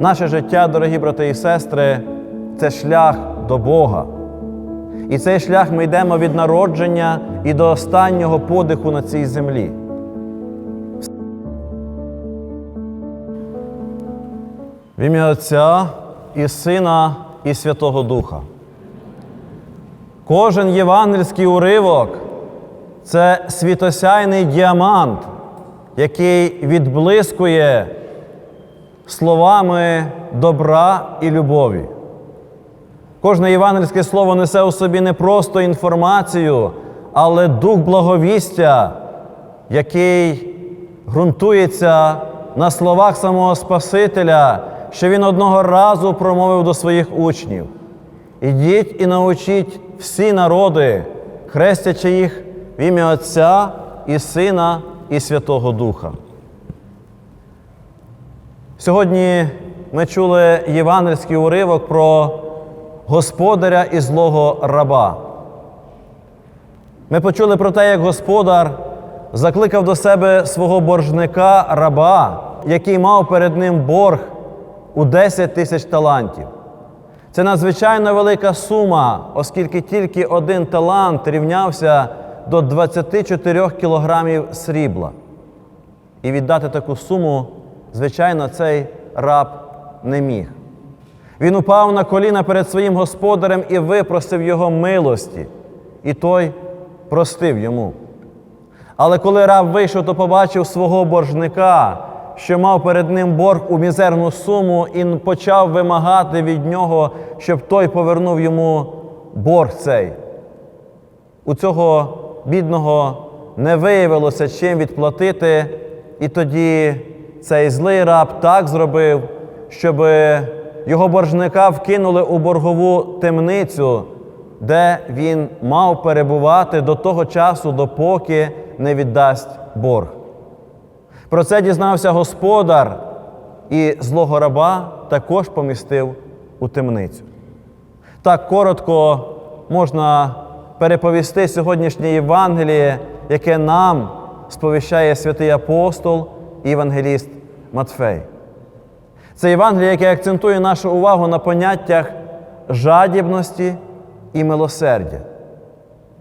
Наше життя, дорогі брати і сестри, це шлях до Бога. І цей шлях ми йдемо від народження і до останнього подиху на цій землі. В ім'я Отця і Сина і Святого Духа. Кожен євангельський уривок це світосяйний діамант, який відблискує словами добра і любові. Кожне євангельське слово несе у собі не просто інформацію, але дух благовістя, який ґрунтується на словах самого Спасителя, що він одного разу промовив до своїх учнів. Ідіть і научіть всі народи, хрестячи їх в ім'я Отця і Сина і Святого Духа. Сьогодні ми чули євангельський уривок про господаря і злого раба. Ми почули про те, як господар закликав до себе свого боржника раба, який мав перед ним борг у 10 тисяч талантів. Це надзвичайно велика сума, оскільки тільки один талант рівнявся до 24 кілограмів срібла. І віддати таку суму, звичайно, цей раб не міг. Він упав на коліна перед своїм господарем і випросив його милості, і той простив йому. Але коли раб вийшов, то побачив свого боржника, що мав перед ним борг у мізерну суму, і почав вимагати від нього, щоб той повернув йому борг цей. У цього бідного не виявилося чим відплатити, і тоді цей злий раб так зробив, щоб його боржника вкинули у боргову темницю, де він мав перебувати до того часу, допоки не віддасть борг. Про це дізнався господар і злого раба також помістив у темницю. Так коротко можна переповісти сьогоднішнє Євангеліє, яке нам сповіщає святий апостол євангеліст Матфей. Це Євангеліє, яке акцентує нашу увагу на поняттях жадібності і милосердя.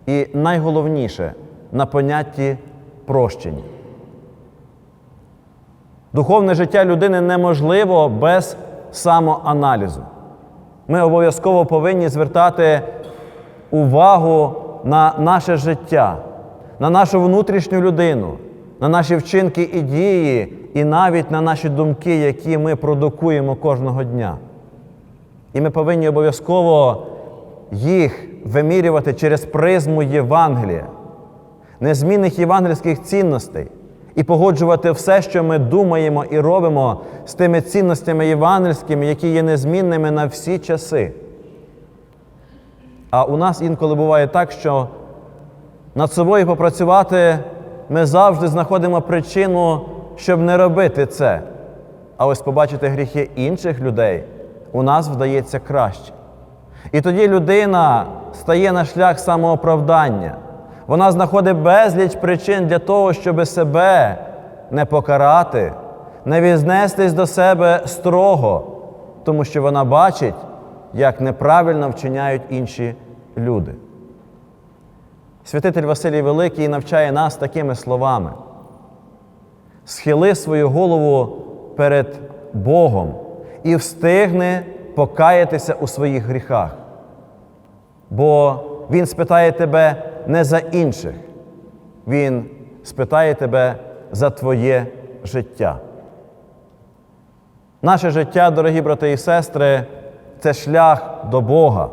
І найголовніше на понятті прощення. Духовне життя людини неможливо без самоаналізу. Ми обов'язково повинні звертати увагу на наше життя, на нашу внутрішню людину, на наші вчинки і дії, і навіть на наші думки, які ми продукуємо кожного дня. І ми повинні обов'язково їх вимірювати через призму Євангелія, незмінних євангельських цінностей, і погоджувати все, що ми думаємо і робимо з тими цінностями євангельськими, які є незмінними на всі часи. А у нас інколи буває так, що над собою попрацювати ми завжди знаходимо причину, щоб не робити це. А ось побачити гріхи інших людей у нас вдається краще. І тоді людина стає на шлях самооправдання. Вона знаходить безліч причин для того, щоб себе не покарати, не віднестись до себе строго, тому що вона бачить, як неправильно вчиняють інші люди. Святитель Василій Великий навчає нас такими словами: схили свою голову перед Богом і встигне покаятися у своїх гріхах. Бо Він спитає тебе не за інших, Він спитає тебе за твоє життя. Наше життя, дорогі брати і сестри, це шлях до Бога.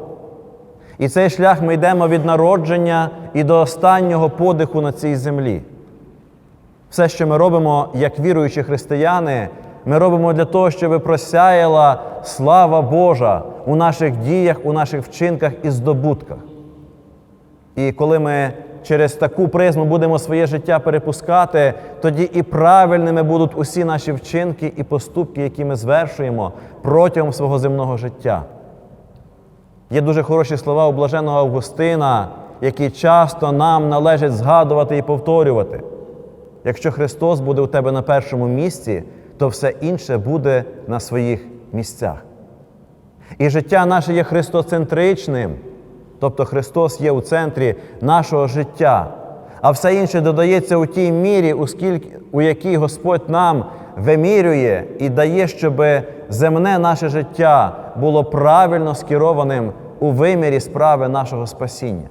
І цей шлях ми йдемо від народження і до останнього подиху на цій землі. Все, що ми робимо як віруючі християни, ми робимо для того, щоб просяяла слава Божа у наших діях, у наших вчинках і здобутках. І коли ми через таку призму будемо своє життя перепускати, тоді і правильними будуть усі наші вчинки і поступки, які ми звершуємо протягом свого земного життя. Є дуже хороші слова у блаженого Августина, які часто нам належить згадувати і повторювати. Якщо Христос буде у тебе на першому місці, то все інше буде на своїх місцях. І життя наше є христоцентричним, тобто Христос є у центрі нашого життя, а все інше додається у тій мірі, у, скільки, у якій Господь нам вимірює і дає, щоб земне наше життя було правильно скерованим у вимірі справи нашого спасіння.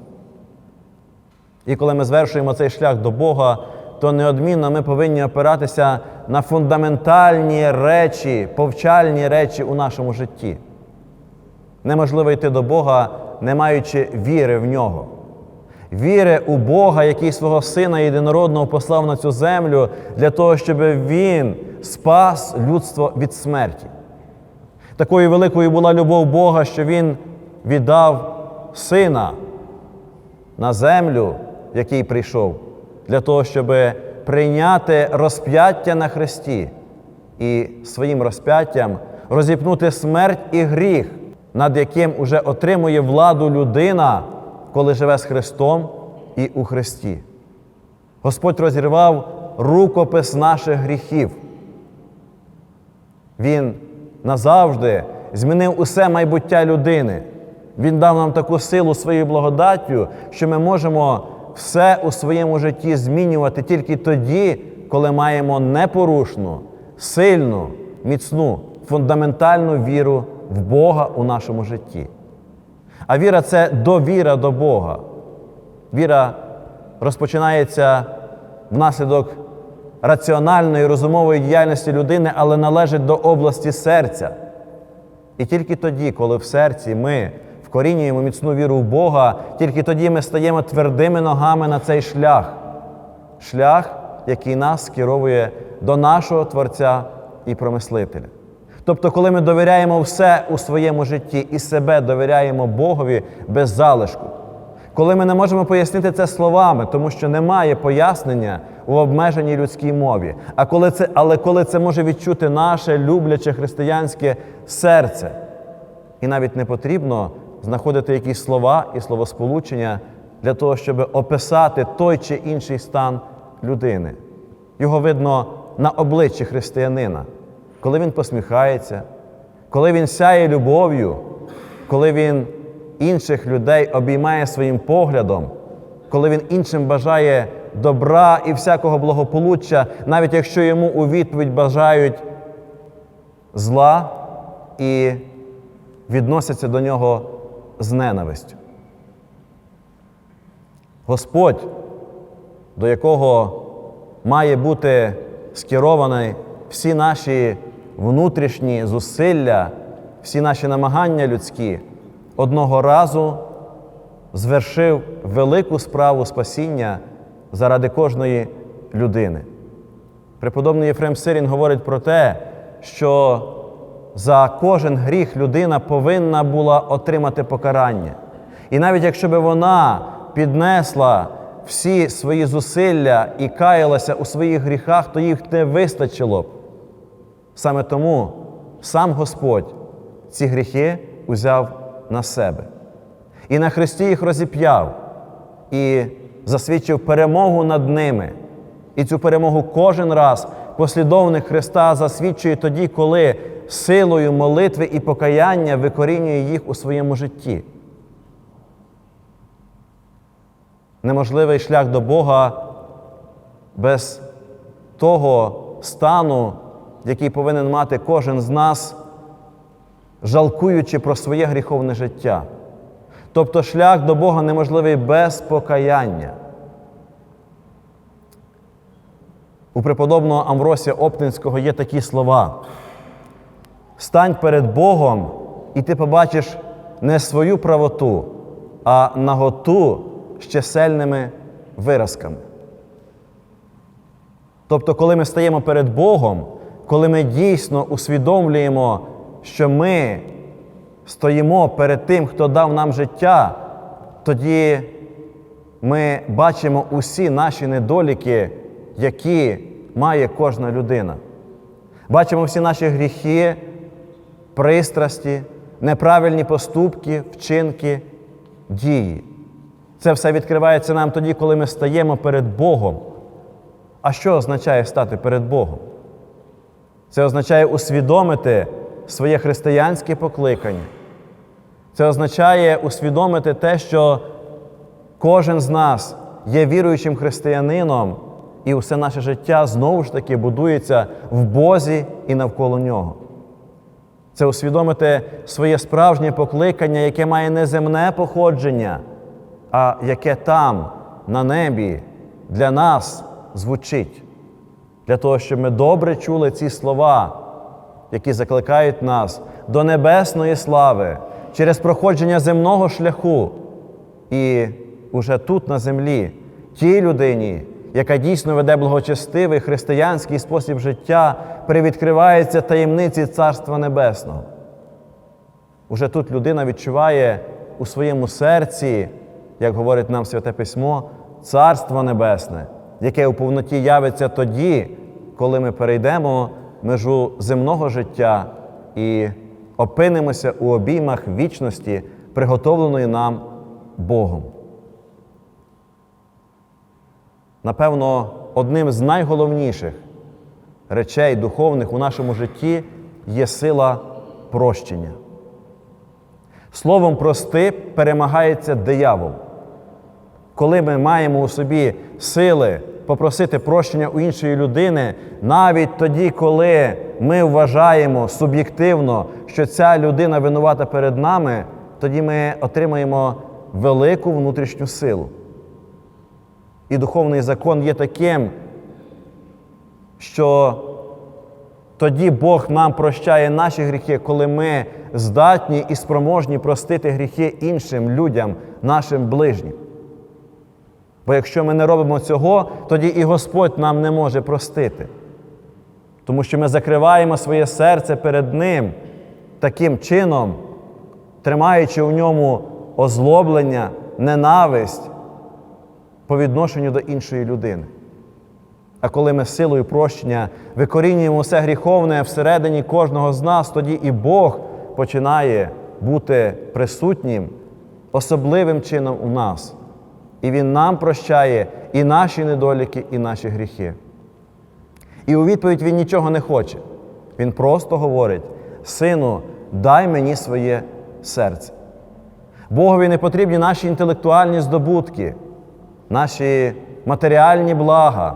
І коли ми звершуємо цей шлях до Бога, то неодмінно ми повинні опиратися на фундаментальні речі, повчальні речі у нашому житті. Неможливо йти до Бога, не маючи віри в нього. Віри у Бога, який свого Сина єдинородного послав на цю землю для того, щоб Він спас людство від смерті. Такою великою була любов Бога, що Він віддав Сина на землю, який прийшов, для того, щоб прийняти розп'яття на Христі і своїм розп'яттям розіпнути смерть і гріх, над яким уже отримує владу людина, коли живе з Христом і у Христі. Господь розірвав рукопис наших гріхів. Він назавжди змінив усе майбуття людини. Він дав нам таку силу своєю благодаттю, що ми можемо все у своєму житті змінювати тільки тоді, коли маємо непорушну, сильну, міцну, фундаментальну віру в Бога у нашому житті. А віра це довіра до Бога. Віра розпочинається внаслідок раціональної розумової діяльності людини, але належить до області серця. І тільки тоді, коли в серці ми вкорінюємо міцну віру в Бога, тільки тоді ми стаємо твердими ногами на цей шлях, шлях, який нас скеровує до нашого Творця і промислителя. Тобто, коли ми довіряємо все у своєму житті і себе довіряємо Богові без залишку, коли ми не можемо пояснити це словами, тому що немає пояснення у обмеженій людській мові. А коли це, але коли це може відчути наше любляче християнське серце, і навіть не потрібно знаходити якісь слова і словосполучення для того, щоб описати той чи інший стан людини. Його видно на обличчі християнина, коли він посміхається, коли він сяє любов'ю, коли він інших людей обіймає своїм поглядом, коли він іншим бажає добра і всякого благополуччя, навіть якщо йому у відповідь бажають зла і відносяться до нього з ненавистю. Господь, до якого має бути скеровані всі наші внутрішні зусилля, всі наші намагання людські, одного разу звершив велику справу спасіння заради кожної людини. Преподобний Єфрем Сирін говорить про те, що за кожен гріх людина повинна була отримати покарання. І навіть якщо би вона піднесла всі свої зусилля і каялася у своїх гріхах, то їх не вистачило б. Саме тому сам Господь ці гріхи узяв на себе. І на Христі їх розіп'яв і засвідчив перемогу над ними. І цю перемогу кожен раз послідовник Христа засвідчує тоді, коли силою молитви і покаяння викорінює їх у своєму житті. Неможливий шлях до Бога без того стану, який повинен мати кожен з нас, жалкуючи про своє гріховне життя. Тобто шлях до Бога неможливий без покаяння. У преподобного Амвросія Оптинського є такі слова. Стань перед Богом, і ти побачиш не свою правоту, а наготу з чисельними виразками. Тобто, коли ми стаємо перед Богом, коли ми дійсно усвідомлюємо, що ми стоїмо перед тим, хто дав нам життя, тоді ми бачимо усі наші недоліки, які має кожна людина. Бачимо всі наші гріхи, пристрасті, неправильні поступки, вчинки, дії. Це все відкривається нам тоді, коли ми стаємо перед Богом. А що означає стати перед Богом? Це означає усвідомити своє християнське покликання. Це означає усвідомити те, що кожен з нас є віруючим християнином, і все наше життя знову ж таки будується в Бозі і навколо нього. Це усвідомити своє справжнє покликання, яке має не земне походження, а яке там, на небі, для нас звучить. Для того, щоб ми добре чули ці слова, які закликають нас до небесної слави через проходження земного шляху. І уже тут, на землі, тій людині, яка дійсно веде благочестивий християнський спосіб життя, привідкриваються таємниці Царства Небесного. Уже тут людина відчуває у своєму серці, як говорить нам Святе Письмо, Царство Небесне, яке у повноті явиться тоді, коли ми перейдемо межу земного життя і опинимося у обіймах вічності, приготовленої нам Богом. Напевно, одним з найголовніших речей духовних у нашому житті є сила прощення. Словом прости перемагається диявол. Коли ми маємо у собі сили попросити прощення у іншої людини, навіть тоді, коли ми вважаємо суб'єктивно, що ця людина винувата перед нами, тоді ми отримаємо велику внутрішню силу. І духовний закон є таким, що тоді Бог нам прощає наші гріхи, коли ми здатні і спроможні простити гріхи іншим людям, нашим ближнім. Бо якщо ми не робимо цього, тоді і Господь нам не може простити. Тому що ми закриваємо своє серце перед Ним таким чином, тримаючи у ньому озлоблення, ненависть по відношенню до іншої людини. А коли ми силою прощення викорінюємо все гріховне всередині кожного з нас, тоді і Бог починає бути присутнім особливим чином у нас. І Він нам прощає і наші недоліки, і наші гріхи. І у відповідь Він нічого не хоче. Він просто говорить: Сину, дай мені своє серце. Богові не потрібні наші інтелектуальні здобутки, наші матеріальні блага,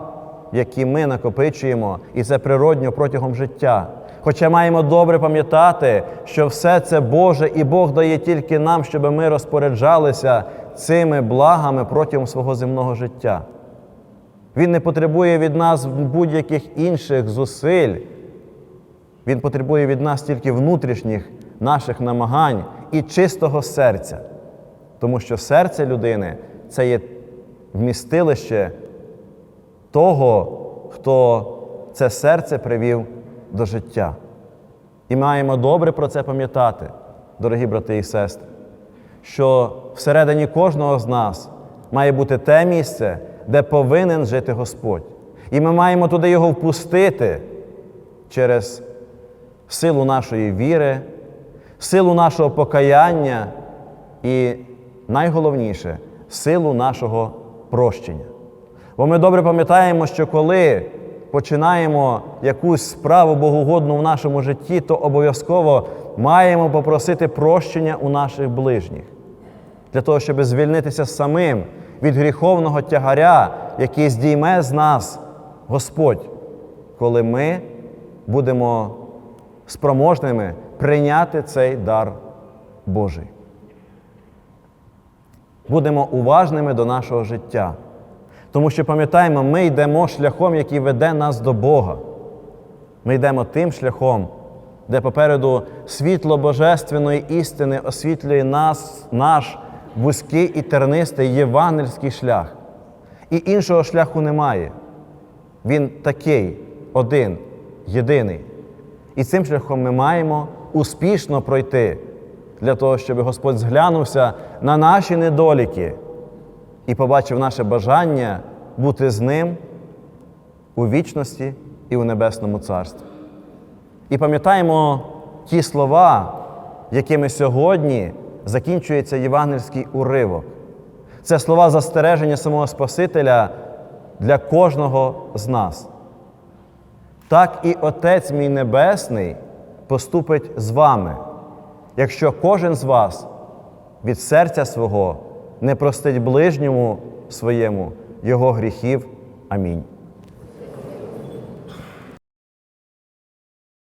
які ми накопичуємо, і це природньо протягом життя. Хоча маємо добре пам'ятати, що все це Боже, і Бог дає тільки нам, щоб ми розпоряджалися цими благами протягом свого земного життя. Він не потребує від нас будь-яких інших зусиль. Він потребує від нас тільки внутрішніх наших намагань і чистого серця. Тому що серце людини це є вмістилище того, хто це серце привів до життя. І маємо добре про це пам'ятати, дорогі брати і сестри, що всередині кожного з нас має бути те місце, де повинен жити Господь. І ми маємо туди його впустити через силу нашої віри, силу нашого покаяння і найголовніше силу нашого прощення. Бо ми добре пам'ятаємо, що коли починаємо якусь справу богоугодну в нашому житті, то обов'язково маємо попросити прощення у наших ближніх, для того, щоб звільнитися самим від гріховного тягаря, який здійме з нас Господь, коли ми будемо спроможними прийняти цей дар Божий. Будемо уважними до нашого життя. Тому що пам'ятаємо, ми йдемо шляхом, який веде нас до Бога. Ми йдемо тим шляхом, де попереду світло Божественної істини освітлює нас, наш вузький і тернистий євангельський шлях. І іншого шляху немає. Він такий, один, єдиний. І цим шляхом ми маємо успішно пройти для того, щоб Господь зглянувся на наші недоліки і побачив наше бажання бути з ним у вічності і у Небесному Царстві. І пам'ятаємо ті слова, якими сьогодні закінчується євангельський уривок. Це слова застереження самого Спасителя для кожного з нас. Так і Отець мій Небесний поступить з вами, якщо кожен з вас від серця свого не простить ближньому своєму його гріхів. Амінь.